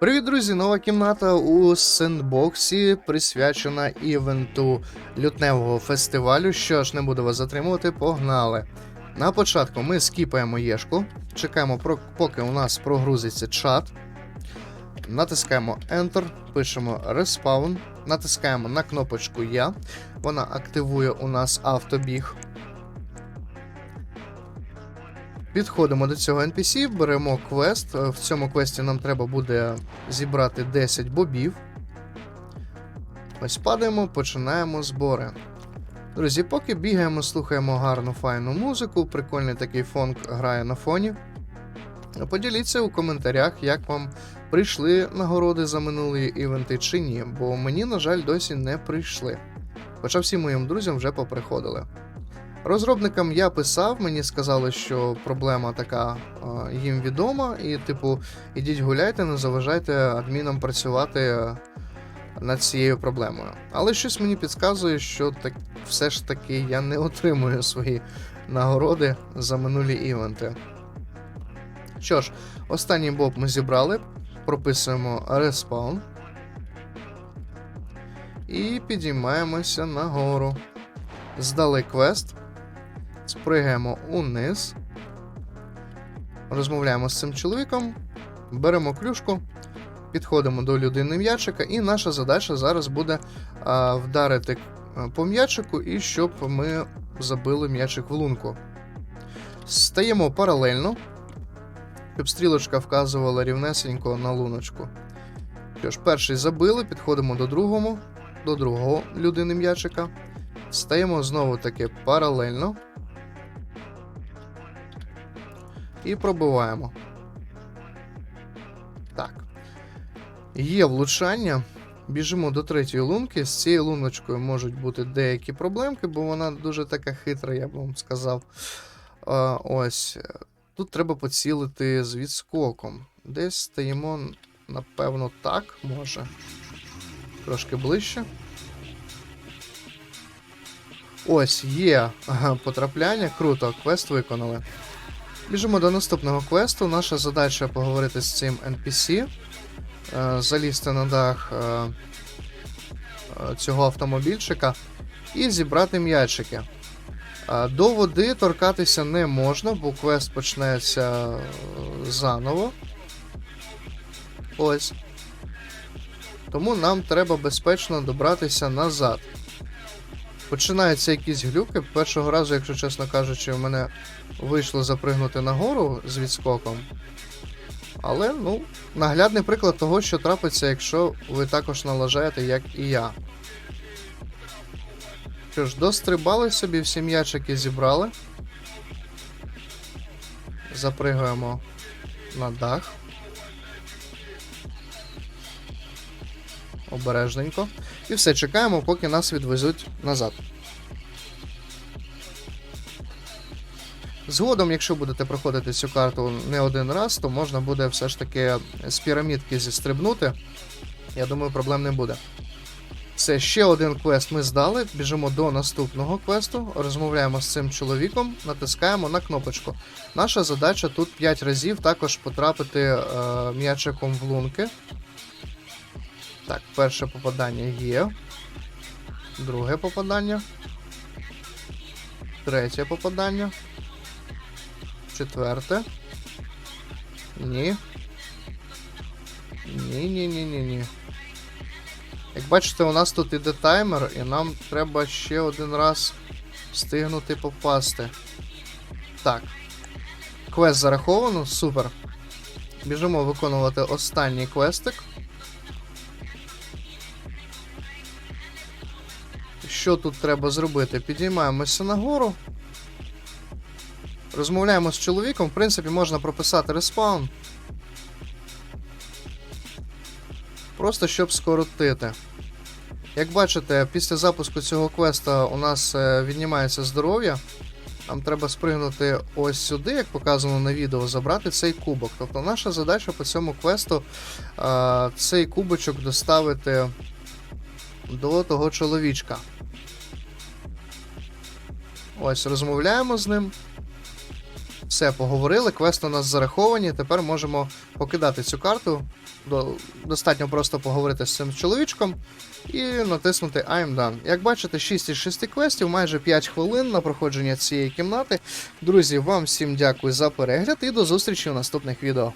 Привіт, друзі! Нова кімната у сендбоксі присвячена івенту лютневого фестивалю. Що ж, не буду вас затримувати, погнали. На початку ми скіпаємо Єшку, чекаємо, поки у нас прогрузиться чат. Натискаємо Enter, пишемо Respawn, натискаємо на кнопочку Я. Вона активує у нас автобіг. Підходимо до цього NPC, беремо квест. Е, В цьому квесті нам треба буде зібрати 10 бобів. Ось падаємо, починаємо збори. Друзі, поки бігаємо, слухаємо гарну файну музику, прикольний такий фонк грає на фоні. Поділіться у коментарях, як вам прийшли нагороди за минулі івенти чи ні, бо мені, на жаль, досі не прийшли. Хоча всім моїм друзям вже поприходили. Розробникам я писав, мені сказали, що проблема така е, їм відома, і, типу, ідіть гуляйте, не заважайте адмінам працювати е, над цією проблемою. Але щось мені підказує, що так, все ж таки я не отримую свої нагороди за минулі івенти. Що ж, останній боб ми зібрали, прописуємо респаун. І підіймаємося нагору. Здали квест. Спригаємо униз. Розмовляємо з цим чоловіком. Беремо клюшку, підходимо до людини м'ячика, і наша задача зараз буде а, вдарити по м'ячику, і щоб ми забили м'ячик в лунку. Стаємо паралельно, щоб стрілочка вказувала рівнесенько на луночку. Що ж, перший забили, підходимо до другого, до другого людини м'ячика. Стаємо знову таки паралельно. І пробиваємо. Так. Є влучання. Біжимо до третьої лунки. З цією луночкою можуть бути деякі проблемки, бо вона дуже така хитра, я б вам сказав. А, ось. Тут треба поцілити з відскоком. Десь стаємо, напевно, так, може. Трошки ближче. Ось є потрапляння. Круто, квест виконали. Біжимо до наступного квесту. Наша задача поговорити з цим NPC, е, залізти на дах е, е, цього автомобільчика і зібрати м'ячики. До води торкатися не можна, бо квест почнеться заново. Ось. Тому нам треба безпечно добратися назад. Починаються якісь глюки. Першого разу, якщо чесно кажучи, в мене вийшло запригнути нагору з відскоком. Але, ну, наглядний приклад того, що трапиться, якщо ви також налажаєте, як і я. Що ж, дострибали собі, всі м'ячики зібрали. Запригуємо на дах. Обережненько. І все, чекаємо, поки нас відвезуть назад. Згодом, якщо будете проходити цю карту не один раз, то можна буде все ж таки з пірамідки зістрибнути. Я думаю, проблем не буде. Це ще один квест ми здали. Біжимо до наступного квесту, розмовляємо з цим чоловіком, натискаємо на кнопочку. Наша задача тут 5 разів також потрапити е, м'ячиком в лунки. Так, перше попадання є. Друге попадання. Третє попадання. Четверте. Ні. Ні, ні, ні, ні, ні. Як бачите, у нас тут іде таймер, і нам треба ще один раз встигнути попасти. Так. Квест зараховано, супер. Біжимо виконувати останній квестик. Що тут треба зробити? Підіймаємося нагору. Розмовляємо з чоловіком. В принципі, можна прописати респаун. Просто щоб скоротити. Як бачите, після запуску цього квеста у нас е, віднімається здоров'я. Нам треба спригнути ось сюди, як показано на відео, забрати цей кубок. Тобто наша задача по цьому квесту е, цей кубочок доставити до того чоловічка. Ось, розмовляємо з ним. Все, поговорили, квести у нас зараховані. Тепер можемо покидати цю карту. До- Достатньо просто поговорити з цим чоловічком і натиснути I'm done. Як бачите, 6 із 6 квестів, майже 5 хвилин на проходження цієї кімнати. Друзі, вам всім дякую за перегляд і до зустрічі у наступних відео.